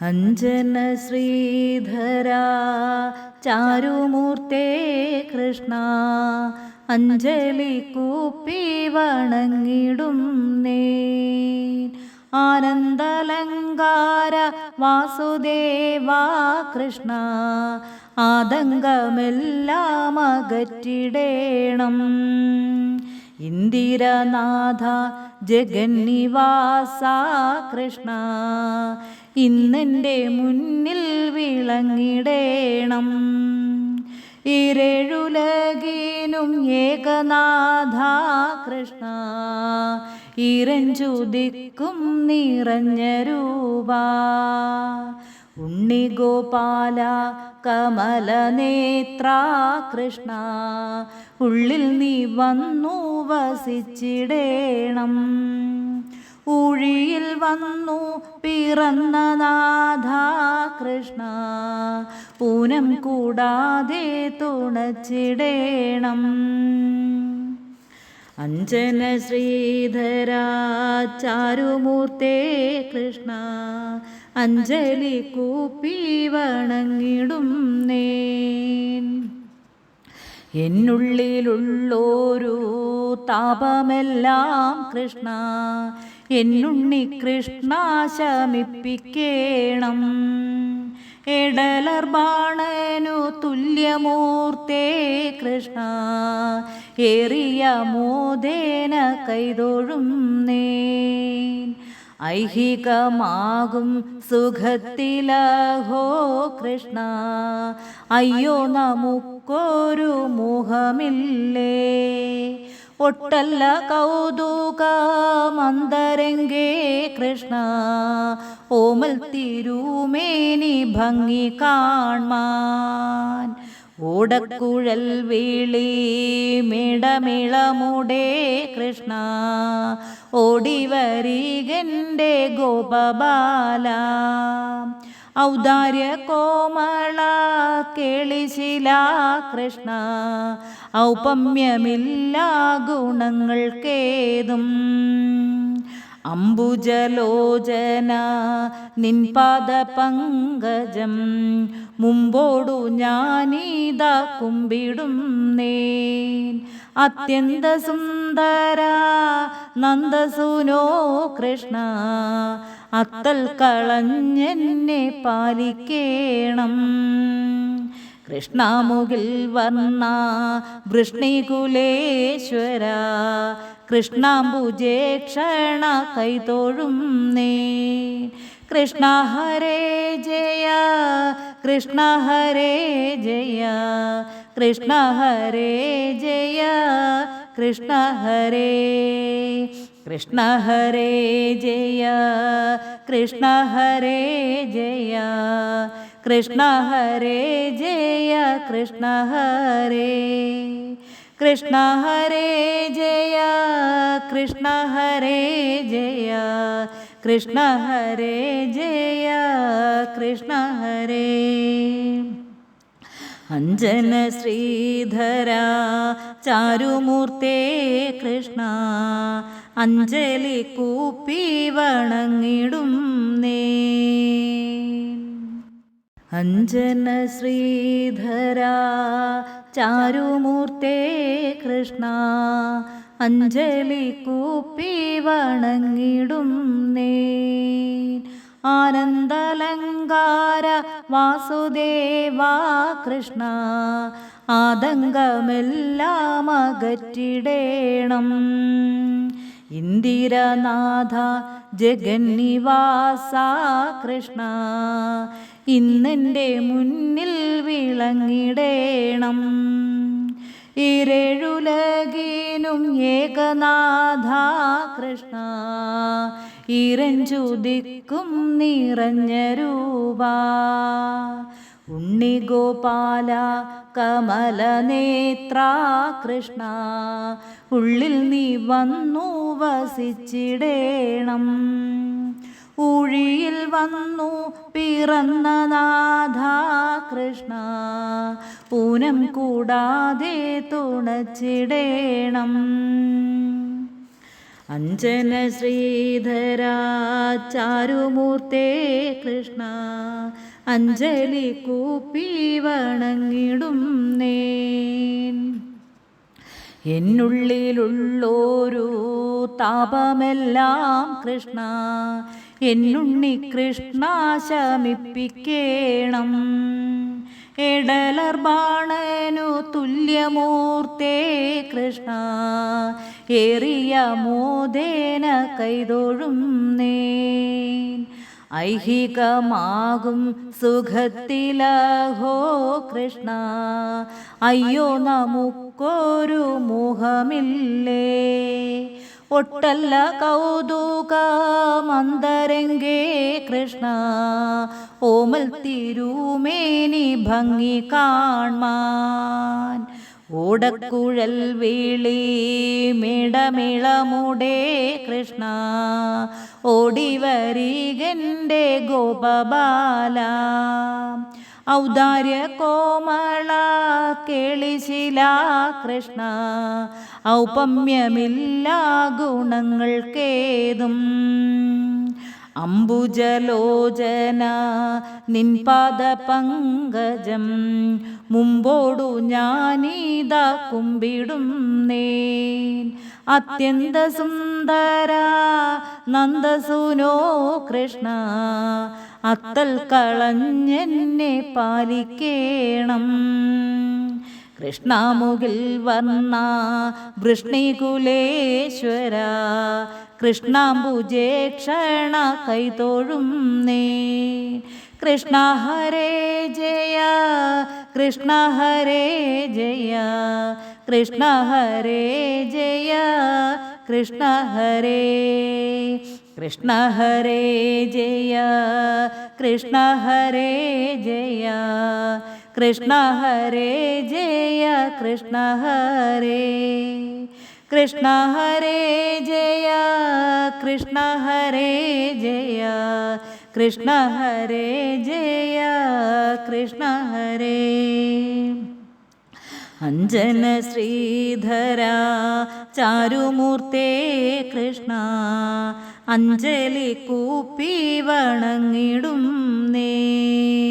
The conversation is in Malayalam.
അഞ്ജന ശ്രീധര ചാരുമൂർത്തേ കൃഷ്ണ അഞ്ജലി കൂപ്പി വണങ്ങിടും നേ ആനന്ദലങ്കാര വാസുദേവാ കൃഷ്ണ ആതങ്കമെല്ലാം അകറ്റിടേണം. ഇന്ദിരനാഥ ജഗന്നിവാസ കൃഷ്ണ ഇന്നെന്റെ മുന്നിൽ വിളങ്ങിടേണം. ഇരഴുലകീനും ഏകനാഥ കൃഷ്ണ ഇരഞ്ചുദിക്കും നിറഞ്ഞ രൂപ. ഉണ്ണിഗോപാല കമലനേത്ര കൃഷ്ണ. ഉള്ളിൽ നീ വന്നു വസിച്ചിടേണം. ഊഴിയിൽ വന്നു പിറന്ന നാഥ കൃഷ്ണ. പൂനം കൂടാതെ തുണച്ചിടേണം. അഞ്ജന ശ്രീധരാ ചാരുമൂർത്തേ കൃഷ്ണ അഞ്ജലി കൂപ്പി വണങ്ങിടും നേൻ. എന്നുള്ളിലുള്ളോരു താപമെല്ലാം കൃഷ്ണ എന്നുണ്ണി കൃഷ്ണ ശമിപ്പിക്കേണം. എടലർ തുല്യമൂർത്തേ കൃഷ്ണ ഏറിയ മോദേന കൈതൊഴും നേൻ ഐഹികമാകും സുഖത്തിലഹോ കൃഷ്ണ. അയ്യോ നമുക്കൊരു മുഖമില്ലേ? ഒട്ടല്ല കൗതുക മന്ദരംഗേ കൃഷ്ണ. ഓമൽ തിരുമേനി ഭംഗി കാൺമാൻ ഓടക്കുഴൽ വീളി മിടമിളമുടേ കൃഷ്ണ. ഓടിവരികന്റെ ഗോപബാല. ഔദാര്യ കോമള കേളിശില കൃഷ്ണ. ഔപമ്യമില്ല ഗുണങ്ങൾക്കേതും അംബുജലോചന നിൻപാദ പങ്കജം മുമ്പോടു ഞാനീത കുമ്പിടും നേൻ. അത്യന്ത സുന്ദര നന്ദസുനോ കൃഷ്ണ അത്തൽ കളഞ്ഞെന്നെ പാലിക്കേണം. കൃഷ്ണമുകിൽ വർണ വൃഷ്ണികുലേശ്വര കൃഷ്ണാംബുജേ ക്ഷണ കൈതൊഴും നീ കൃഷ്ണ ഹരേ ജയ കൃഷ്ണ ഹരേ ജയ. കൃഷ്ണ ഹരേ ജയ കൃഷ്ണ ഹരേ. കൃഷ്ണ ഹരേ ജയ കൃഷ്ണ ഹരേ ജയ. കൃഷ്ണ ഹരേ ജയ കൃഷ്ണ ഹരേ. കൃഷ്ണ ഹരേ ജയ കൃഷ്ണ ഹരേ ജയ. കൃഷ്ണ ഹരേ ജയ കൃഷ്ണ ഹരേ. അഞ്ജന ശ്രീധര ചാരുമൂർത്തേ കൃഷ്ണ. അഞ്ജലി കൂപ്പി വണങ്ങിടും നേ. അഞ്ജന ശ്രീധര ചാരുമൂർത്തേ കൃഷ്ണ അഞ്ജലി കൂപ്പി വണങ്ങിടും നേ ആനന്ദലങ്കാര വാസുദേവാ കൃഷ്ണ ആതങ്കമെല്ലാം അകറ്റിടേണം. ഇന്ദിരനാഥ ജഗന്നിവാസ കൃഷ്ണ ഇന്നെന്റെ മുന്നിൽ വിളങ്ങിടേണം. ഇരഴുലകീനും ഏകനാഥ കൃഷ്ണ ഇരഞ്ചുദിക്കും നിറഞ്ഞ രൂപ. ഉണ്ണിഗോപാല കമലനേത്ര കൃഷ്ണ ഉള്ളിൽ നീ വന്നു വസിച്ചിടേണം. ഊഴിയിൽ വന്നു പിറന്ന നാഥ കൃഷ്ണ പൂനം കൂടാതെ തുണച്ചിടേണം. അഞ്ജന ശ്രീധരാ ചാരുമൂർത്തേ കൃഷ്ണ അഞ്ജലി കൂപ്പി വണങ്ങിടും നേൻ. എന്നുള്ളിലുള്ളോരു താപമെല്ലാം കൃഷ്ണ എന്നുണ്ണി കൃഷ്ണ ശമിപ്പിക്കേണം എടലർ ബാണനു തുല്യമൂർത്തേ കൃഷ്ണ. ഏറിയ മോദേന കൈതൊഴും നേ ഐഹികമാകും സുഖത്തിലഹോ കൃഷ്ണ. അയ്യോ നമുക്കൊരു മോഹമില്ലേ? ഒട്ടല്ല കൗതുക മന്ദരംഗേ കൃഷ്ണ. ഓമൽ തിരുമേനി ഭംഗി കാൺമാൻ. ഓടക്കുഴൽ വീളി മിടമിളമുടേ കൃഷ്ണ. ഓടിവരികന്റെ ഗോപബാല. ഔദാര്യ കോമള കേളിശില കൃഷ്ണ ഔപമ്യമില്ല ഗുണങ്ങൾക്കേതും അംബുജലോചന നിൻപാദ പങ്കജം മുമ്പോടു ഞാനീത കുമ്പിടും നേൻ. അത്യന്ത സുന്ദര നന്ദസുനോ കൃഷ്ണ അത്തൽ കളഞ്ഞെന്നെ പാലിക്കേണം. കൃഷ്ണമുകിൽ വർണ വൃഷ്ണികുലേശ്വര. കൃഷ്ണാംബുജേ ക്ഷണ കൈതോഴും നീ കൃഷ്ണ ഹരേ ജയ കൃഷ്ണ ഹരേ ജയ. കൃഷ്ണ ഹരേ ജയ കൃഷ്ണ ഹരേ. കൃഷ്ണ ഹരേ ജയ കൃഷ്ണ ഹരേ ജയ. കൃഷ്ണ ഹരേ ജയ കൃഷ്ണ ഹരേ. കൃഷ്ണ ഹരേ ജയ കൃഷ്ണ ഹരേ ജയ. കൃഷ്ണ ഹരേ ജയ കൃഷ്ണ ഹരേ. അഞ്ജന ശ്രീധര ചാരുമൂർത്തേ കൃഷ്ണ. അഞ്ജലി കൂപ്പി വണങ്ങിടും നേ.